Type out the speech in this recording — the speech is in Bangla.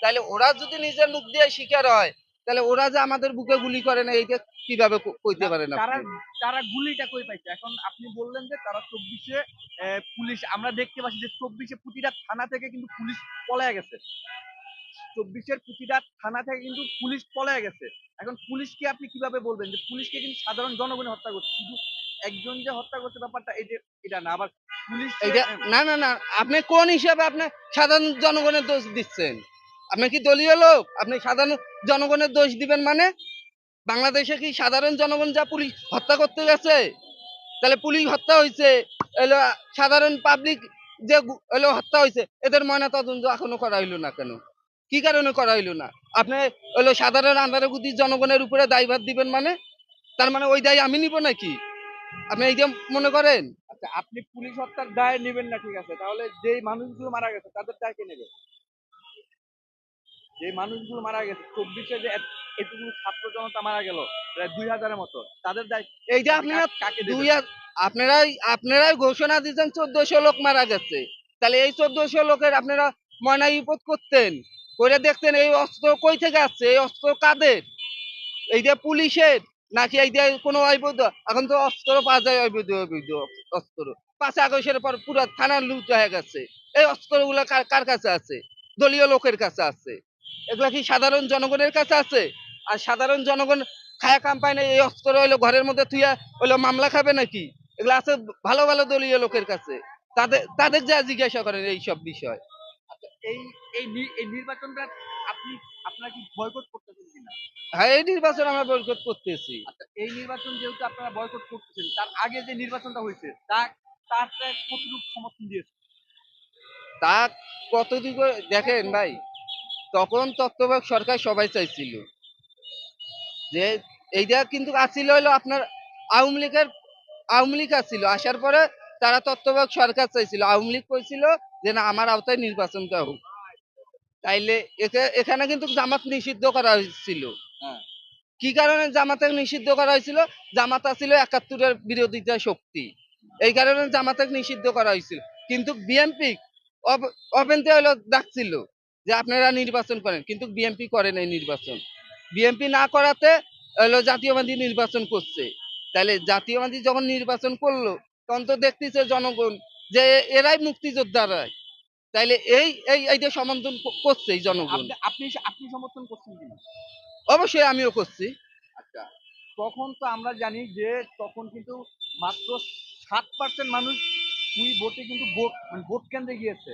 তাহলে ওরা যদি নিজের মুখ দিয়ে শিকার হয় তাহলে ওরা যে আমাদের বুকে গুলি করে না এইটা কীভাবে কইতে পারেন তারা তারা গুলিটা কই পাইছে? এখন আপনি বললেন যে তারা চব্বিশে পুলিশ আমরা দেখতে পাচ্ছি যে চব্বিশে প্রতিটা থানা থেকে কিন্তু পুলিশ পলায় গেছে। চব্বিশের প্রতিটা থানা থেকে কিন্তু পুলিশ পলায় গেছে। এখন পুলিশকে আপনি কীভাবে বলবেন? যে পুলিশকে কিন্তু সাধারণ জনগণে হত্যা করছে। শুধু একজন যে হত্যা করছে ব্যাপারটা যে এটা না আবার না না না আপনি কোন হিসাবে আপনি সাধারণ জনগণের দোষ দিচ্ছেন? আপনি কি দলীয় লোক? আপনি সাধারণ জনগণের দোষ দিবেন মানে? বাংলাদেশে কি সাধারণ জনগণ যা পুলিশ হত্যা করতে গেছে তাহলে পুলিশ হত্যা হয়েছে এলো সাধারণ পাবলিক যে এলো হত্যা হয়েছে এদের ময়না তদন্ত এখনও করা হইল না কেন? কি কারণে করা হইল না? আপনি হলো সাধারণ আন্ধারে গুদি জনগণের উপরে দায়ভার দিবেন মানে? তার মানে ওই দায় আমি নিব নাকি? আপনি এই যে মনে করেন? আচ্ছা আপনি পুলিশ হত্যার দায় নেবেন না ঠিক আছে। তাহলে যেই মানুষগুলো মারা গেছে তাদের দায় কে নেবে? যে মানুষগুলো মারা গেছে চব্বিশে যে এতগুলো ছাত্র জনতা মারা গেল প্রায় দুই হাজারের মতো তাদের দায় এই যে আপনারা কাকে- কাকে দেবেন? দুই আপনারাই আপনারাই ঘোষণা দিয়েছেন চোদ্দশো লোক মারা গেছে। তাহলে এই চোদ্দশো লোকের আপনারা ময়না ইপত করতেন করে দেখতেন এই অস্ত্র কই থেকে আসছে এই অস্ত্র কাদের? এই যে পুলিশের নাকি এই যে কোনো অবৈধ এখন তো অস্ত্র পাওয়া যায় অবৈধ অবৈধ অস্ত্র। পাঁচ আগস্টের পর পুরো থানা লুট হয়ে গেছে। এই অস্ত্রগুলো কার কাছে আছে? দলীয় লোকের কাছে আছে। এগুলা কি সাধারণ জনগণের কাছে আছে? আর সাধারণ জনগণ খায়া কাম্পাইনে এই অস্ত্র হইল ঘরের মধ্যে থুইয়া হইল মামলা খাবে নাকি? এগুলো আছে ভালো ভালো দলীয় লোকের কাছে। তাদের তাদের যা জিজ্ঞাসা করেন এই সব বিষয়। এই এই নি- এই নির্বাচনটা আপনি আপনারা কি বয়কট করতেছেন কিনা? হ্যাঁ এই নির্বাচন আমরা বয়কট করতেছি। আচ্ছা এই নির্বাচন যেহেতু আপনারা বয়কট করতেছেন তার আগে যে নির্বাচনটা হয়েছে তা তার কতটুকু সমর্থন দিয়েছে তা কতটুকু দেখেন ভাই তখন তত্ত্বাবধায়ক সরকার সবাই চাইছিল যে এইটা কিন্তু আসছিল হলো আপনার আওয়ামী লীগের আওয়ামী লীগ আসছিল আসার পরে তারা তত্ত্বাবধায়ক সরকার চাইছিল। আওয়ামী লীগ কইছিল যে না আমার আওতায় নির্বাচনটা হোক। তাইলে এখানে কিন্তু জামাত নিষিদ্ধ করা হয়েছিল। হ্যাঁ। কি কারণে জামাতে নিষিদ্ধ করা হয়েছিল? জামাত ছিল একাত্তরের বিরোধিতা শক্তি। এই কারণে জামাতে নিষিদ্ধ করা হয়েছিল। কিন্তু বিএনপি অবেন্তে হলো ডাকছিল যে আপনারা নির্বাচন করেন। কিন্তু বিএনপি করেন এই নির্বাচন। বিএনপি না করাতে হলো জাতীয়বাদী নির্বাচন করছে। তাহলে জাতীয়বাদী যখন নির্বাচন করল তখন তো দেখতেছে জনগণ যে এরাই মুক্তিযোদ্ধারাই। তাইলে এই এই এইটা সমর্থন করছে এই জনগণ। আপনি আপনি সমর্থন করছেন কিনা? অবশ্যই আমিও করছি। আচ্ছা তখন তো আমরা জানি যে তখন কিন্তু মাত্র সাত পার্সেন্ট মানুষ ওই ভোটে কিন্তু ভোট মানে ভোট কেন্দ্রে গিয়েছে।